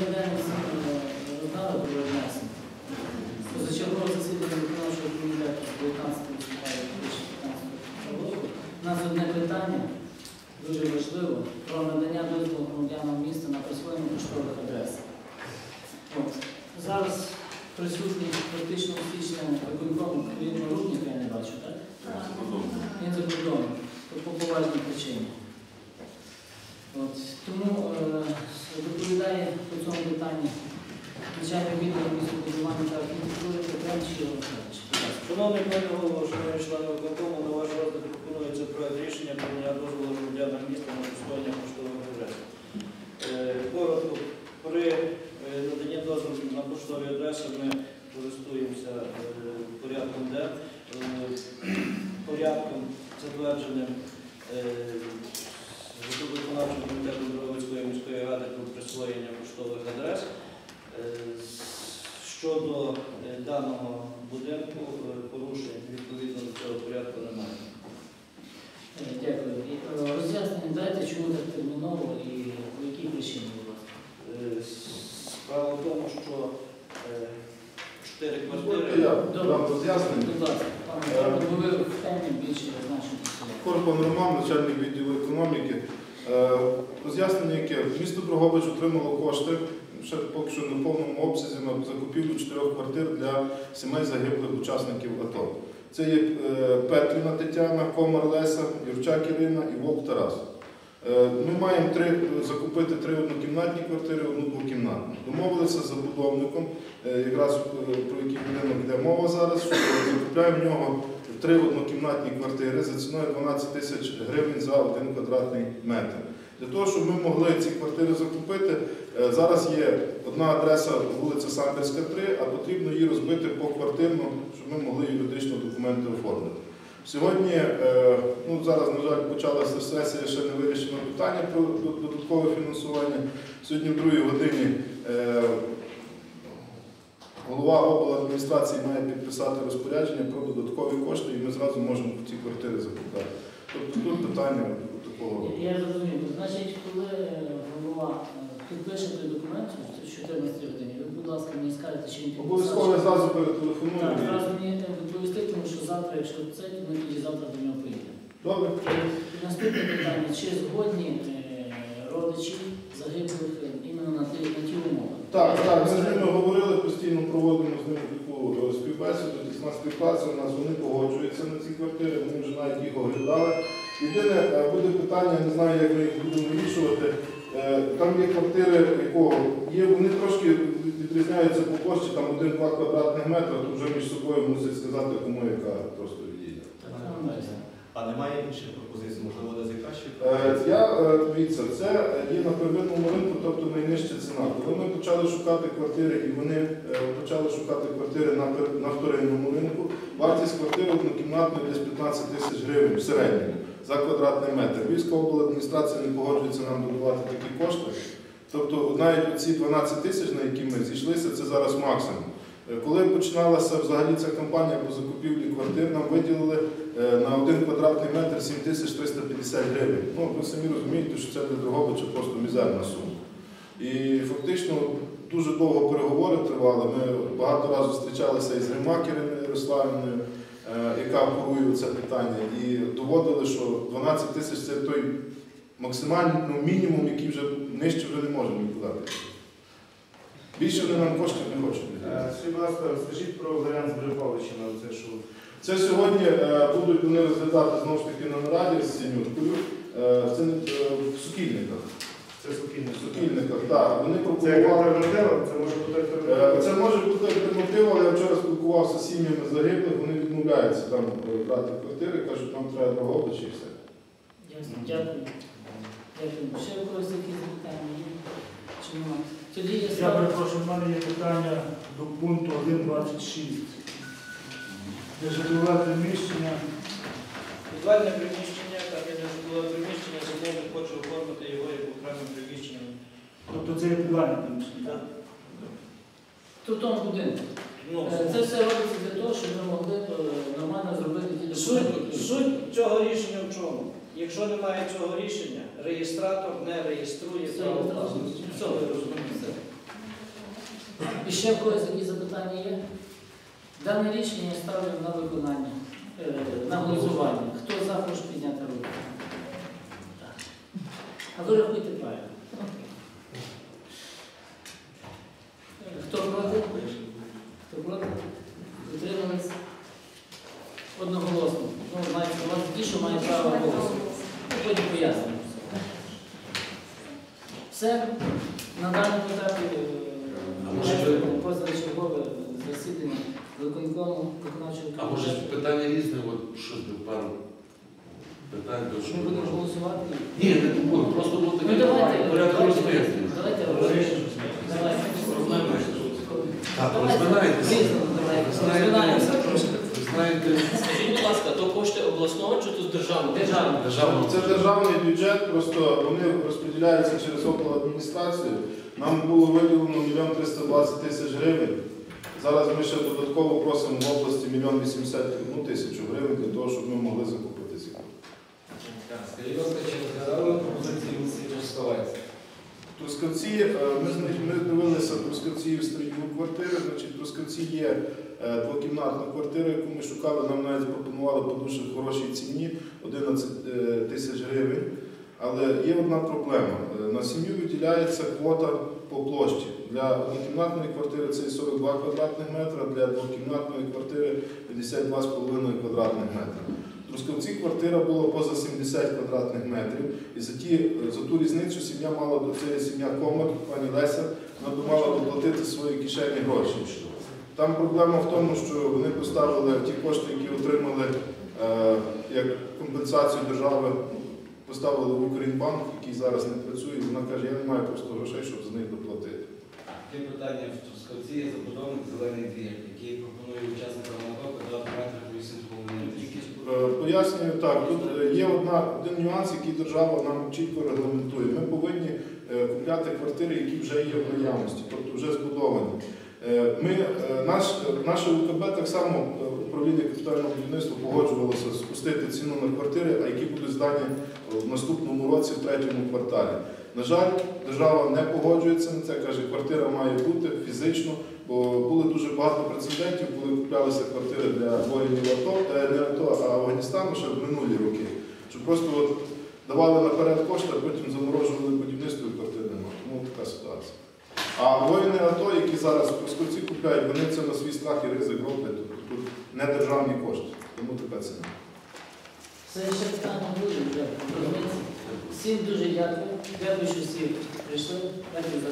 розглядали про внесення. Позачергове засідання виконавчого комітету з 19 листопада 2015 року. У нас одне питання, дуже важливо, про надання дозволу громадянам міста на присвоєння поштових адрес. От. Зараз присутні практично всі члени виконкому відповідно рудника, я не бачу, так? Він за кордоном, по поважній причині. От. Тому е, доповідає питанню начальник відділу містобудування та архітектури Петренч Ігор Михайлович. Шановний пане голово, шановні члени виконкому, на ваш розгляд пропонується проект рішення про надання дозволу громадянам міста на присвоєння поштових адрес. Е, Коротко, при е, наданні дозволу на поштові адреси ми користуємося е, порядком Д, порядком затвердженим виконавчим комітетом Дробицької міської ради про присвоєння поштових адрес. Е, Щодо е, даного будинку е, порушень відповідно до цього порядку немає. Дякую. Роз'яснення дайте, чому так терміново і по якій причині, ласка. Е, Справа в тому, що чотири квартири. дам роз'яснення. Будь ласка, пане, треба, бо ви в темі більше значення. Корпан Роман, начальник відділу економіки. Е, Роз'яснення, яке місто Дрогобич отримало кошти ще поки що в повному обсязі на закупівлю чотирьох квартир для сімей загиблих учасників АТО. Це є е, Петріна Тетяна, Комар Леся, Юрчак Ірина і Вовк Тарас. Е, Ми маємо три, закупити три однокімнатні квартири, одну двокімнатну. Домовилися з забудовником, е, якраз е, про який будинок йде мова зараз, що закупляємо в нього три однокімнатні квартири за ціною 12 тисяч гривень за один квадратний метр. Для того, щоб ми могли ці квартири закупити, е, зараз є одна адреса вулиця Самбірська, 3, а потрібно її розбити поквартирно, щоб ми могли юридично документи оформити. Сьогодні, е, ну зараз, на жаль, почалася сесія, ще не вирішено питання про додаткове фінансування. Сьогодні в другій годині е, голова обладміністрації має підписати розпорядження про додаткові кошти, і ми зразу можемо ці квартири закупати. Тобто тут питання такого. Я зрозумів. Значить, коли е, голова е, підпише той документ в 14 годині, ви, будь ласка, мені скажете, чи він підписав. Обов'язково я зразу Так, зразу мені відповісти, тому що завтра, якщо це, ми тоді завтра до нього поїдемо. Добре. Наступне питання. Чи згодні е, родичі загиблих іменно на ті, на ті умови? Так, так, ми з ними говорили, постійно проводимо з ними таку співбесіду, десь на у нас вони погоджуються на ці квартири, вони вже навіть їх оглядали. Єдине, е, буде питання, не знаю, як ми їх будемо вирішувати. Е, Там є квартири, якого є, вони трошки відрізняються по площі, там один-два квадратних метри, то вже між собою мусять сказати, кому яка просто відійде. А немає інших пропозицій, можливо, десь кращі Е, Я дивіться, це є на первинному ринку, тобто найнижча ціна. Коли ми почали шукати квартири, і вони почали шукати квартири на, на вторинному ринку, вартість квартири однокімнатної десь 15 тисяч гривень в середньому за квадратний метр. Львівська обладміністрація не погоджується нам додавати такі кошти. Тобто навіть ці 12 тисяч, на які ми зійшлися, це зараз максимум. Е, Коли починалася взагалі ця кампанія по закупівлі квартир, нам виділили е, на один квадратний метр 7350 гривень. Ну, ви самі розумієте, що це для Дрогобича просто мізерна сума. І фактично дуже довго переговори тривали. Ми багато разів зустрічалися із Римак Іриною Ярославівною, е, яка курує це питання, і доводили, що 12 тисяч це той максимальний ну, мінімум, який вже нижче вже не можемо піти. Більше вони нам коштів не хочуть. Е, Скажіть, будь ласка, розкажіть про варіант з Брюховичами, це що Це сьогодні е, будуть вони розглядати знову ж таки на нараді з Синюткою. Е, це е, в Сукільниках. Це сукільне. В так. Вони Це як пропонували. альтернатива? Це може бути Е, альтернатива? Це може бути альтернатива, але я вчора спілкувався з сім'ями загиблих, вони відмовляються там е, брати квартири, кажуть, нам треба Дрогобич і все. Ясно, дякую. Дякую. Ще у когось якісь питання є? Чи нема? Тоді я Я ставлю. перепрошую, в мене є питання до пункту 1.26. Нежитлове приміщення. Підвальне приміщення, там є нежитлове приміщення, замовник хоче оформити його як окремим приміщенням. Тобто це є приміщення. Так. Тут в тому будинку. Ну, Це все робиться для того, щоб ми могли е, нормально зробити ті документи. Суть, які- суть цього рішення в чому? Якщо немає цього рішення, реєстратор не реєструє Все, право я власності. Все, ви розумієте. І ще в когось які запитання є? Дане рішення я ставлю на виконання, е, на голосування. Хто за, прошу підняти руку. Так. А ви рахуйте правильно. Е, Хто проти? Хто проти? Утримались? Одноголосно. Ну, знаєте, у вас ті, що мають право голосу. Ну, Потім пояснимо. Все. На даному етапі е, А може ви- позачергове засідання виконкому виконавчого А може питання різне, от щось би пару питань до Ми будемо голосувати. Ні, не буду, просто було таке Ну давайте, порядку давайте, розмислення. давайте, давайте. Так, Знаєте, розминаємося трошки. Знаєте, Скажіть, будь ласка, то кошти обласного чи то з державного? Державного. державного Це державний бюджет, просто вони розподіляються через адміністрацію. Нам було виділено 1 320 тисяч гривень. Зараз ми ще додатково просимо в області 1 81 тисячу гривень для того, щоб ми могли закупити ці кошти. Скажіть, будь ласка, чи розглядали пропозиції вулиці Трускавець? Трускавці, е, ми, ми дивилися Трускавці квартири. Значить, Трускавці є е, двокімнатна квартира, яку ми шукали. Нам навіть пропонували по дуже хорошій ціні 11 е, тисяч гривень. Але є одна проблема. Е, На сім'ю виділяється квота по площі. Для однокімнатної квартири це 42 квадратних метра, для двокімнатної квартири 52,5 квадратних метра. В Трускавці квартира була поза 70 квадратних метрів, і за, ті, за ту різницю сім'я мала до це сім'я Комар, пані Леся, вона би мала доплатити свої кишені гроші. Там проблема в тому, що вони поставили ті кошти, які отримали е, як компенсацію держави, поставили в Українбанк, який зараз не працює. і Вона каже, я не маю просто грошей, щоб за них доплатити. Таке питання в Трускавці є забудовник зелений двір, який пропонує учасникам АТО квадратних метрів 8,5. Е, Пояснюю так, тут е, є одна, один нюанс, який держава нам чітко регламентує. Ми повинні купляти квартири, які вже є в наявності, тобто вже збудовані. Е, Ми, е, наш, е, наше УКБ так само е, управління капітального будівництва погоджувалося спустити ціну на квартири, а які будуть здані е, в наступному році, в третьому кварталі. На жаль, держава не погоджується на це, каже, квартира має бути фізично, бо було дуже багато прецедентів, коли куплялися квартири для воїнів АТО, е, не АТО, а Афганістану ще в минулі роки. Що просто от давали наперед кошти, а потім заморожували будівництво така ситуація. А воїни АТО, які зараз пускавці купляють, вони це на свій страх і ризик роблять. Тобто тут не державні кошти. Тому така ціна. Це ще питання дуже дякую. Всім дуже дякую. Дякую, що всі прийшли. Дякую за